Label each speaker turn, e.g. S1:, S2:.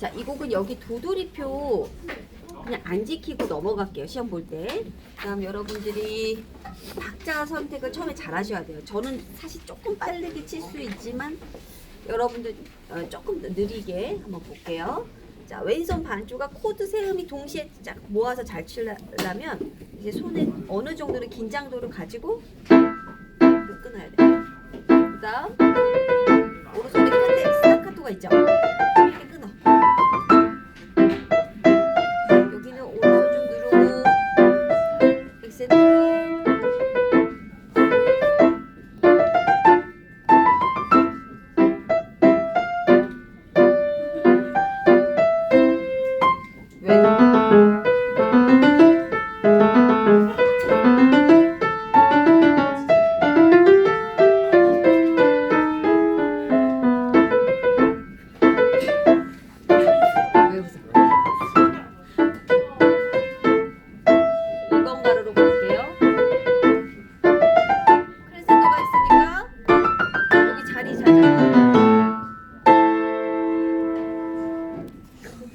S1: 자, 이 곡은 여기 도돌이표 그냥 안 지키고 넘어갈게요. 시험 볼 때. 그다음 여러분들이 박자 선택을 처음에 잘 하셔야 돼요. 저는 사실 조금 빠르게 칠 수 있지만 여러분들 어, 조금 더 느리게 한번 볼게요. 자, 왼손 반주가 코드 세음이 동시에 쫙 모아서 잘 치려면 이제 손에 어느 정도의 긴장도를 가지고 끊어야 돼요. 그다음 오른손에 끝에 스타카토가 있죠. Thank you.